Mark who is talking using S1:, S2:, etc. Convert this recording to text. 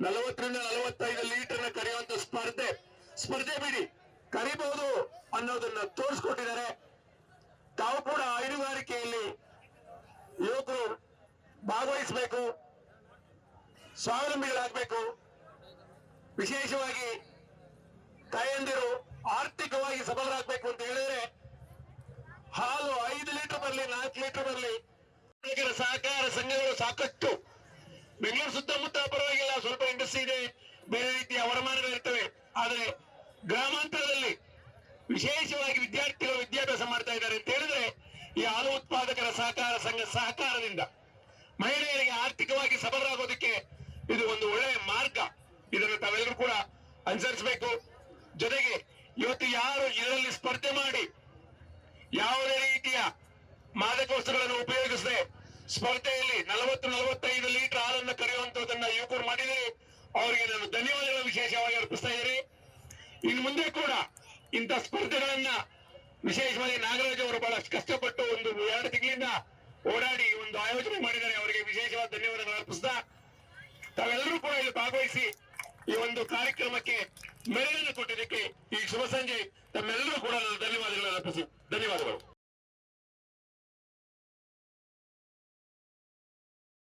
S1: ನಲವತ್ತರಿಂದ ನಲವತ್ತೈದು ಲೀಟರ್ನ ಕರೆಯುವಂತ ಸ್ಪರ್ಧೆ. ಸ್ಪರ್ಧೆ ಬಿಡಿ. ಕರಿಬಹುದು ಅನ್ನೋದನ್ನ ತೋರಿಸ್ಕೊಟ್ಟಿದ್ದಾರೆ. ತಾವು ಕೂಡ ಹೈನುಗಾರಿಕೆಯಲ್ಲಿ ಯುವಕರು ಭಾಗವಹಿಸಬೇಕು, ಸ್ವಾವಲಂಬಿಗಳಾಗಬೇಕು. ವಿಶೇಷವಾಗಿ ತಾಯಂದಿರು ಆರ್ಥಿಕವಾಗಿ ಸಬಲರಾಗಬೇಕು ಅಂತ ಹೇಳಿದ್ರೆ, ಹಾಲು ಐದು ಲೀಟರ್ ಬರಲಿ, ನಾಲ್ಕು ಲೀಟರ್ ಬರಲಿ. ಸಹಕಾರ ಸಂಘಗಳು ಸಾಕಷ್ಟು. ಬೆಂಗಳೂರು ಇದೆ. ಬೇರೆ ರೀತಿಯ ಅವಮಾನಗಳಿರ್ತವೆ ಆದರೆ ಗ್ರಾಮಾಂತರದಲ್ಲಿ ವಿಶೇಷವಾಗಿ ವಿದ್ಯಾರ್ಥಿಗಳು ವಿದ್ಯಾಭ್ಯಾಸ ಮಾಡ್ತಾ ಇದ್ದಾರೆ ಅಂತ ಹೇಳಿದ್ರೆ, ಈ ಹಾಲು ಉತ್ಪಾದಕರ ಸಹಕಾರ ಸಂಘ ಸಹಕಾರದಿಂದ ಮಹಿಳೆಯರಿಗೆ ಆರ್ಥಿಕವಾಗಿ ಸಬಲರಾಗೋದಕ್ಕೆ ಇದು ಒಂದು ಒಳ್ಳೆಯ ಮಾರ್ಗ. ಇದನ್ನು ತಾವೆಲ್ಲರೂ ಕೂಡ ಅನುಸರಿಸಬೇಕು. ಜೊತೆಗೆ ಇವತ್ತು ಯಾರು ಇದರಲ್ಲಿ ಸ್ಪರ್ಧೆ ಮಾಡಿ ಯಾವುದೇ ರೀತಿಯ ಮಾದಕ ವಸ್ತುಗಳನ್ನು ಉಪಯೋಗಿಸದೆ ಸ್ಪರ್ಧೆಯಲ್ಲಿ ನಲವತ್ತು ನಲವತ್ತೈದು ಲೀಟರ್ ಹಾಲನ್ನು ಕರೆಯುವಂತದನ್ನ ಯುವಕರು ಮಾಡಿದರೆ ಅವರಿಗೆ ನಾನು ಧನ್ಯವಾದಗಳು ವಿಶೇಷವಾಗಿ ಅರ್ಪಿಸ್ತಾ ಇದ್ದೀನಿ ಇನ್ನು ಮುಂದೆ ಕೂಡ ಇಂಥ ಸ್ಪರ್ಧೆಗಳನ್ನ ವಿಶೇಷವಾಗಿ ನಾಗರಾಜ್ ಅವರು ಬಹಳಷ್ಟು ಕಷ್ಟಪಟ್ಟು ಒಂದು ಎರಡು ತಿಂಗಳಿಂದ ಓಡಾಡಿ ಒಂದು ಆಯೋಜನೆ ಮಾಡಿದ್ದಾರೆ. ಅವರಿಗೆ ವಿಶೇಷವಾದ ಧನ್ಯವಾದಗಳು ಅರ್ಪಿಸ್ತಾ ತಾವೆಲ್ಲರೂ ಕೂಡ ಇಲ್ಲಿ ಭಾಗವಹಿಸಿ ಈ ಒಂದು ಕಾರ್ಯಕ್ರಮಕ್ಕೆ ಮೆರುಗನ್ನು ಕೊಟ್ಟಿದ್ದಕ್ಕೆ ಈ ಶುಭ ಸಂಜೆ ತಮ್ಮೆಲ್ಲರೂ ಕೂಡ ನಾನು ಧನ್ಯವಾದಗಳನ್ನು ಅರ್ಪಿಸಿ. ಧನ್ಯವಾದಗಳು.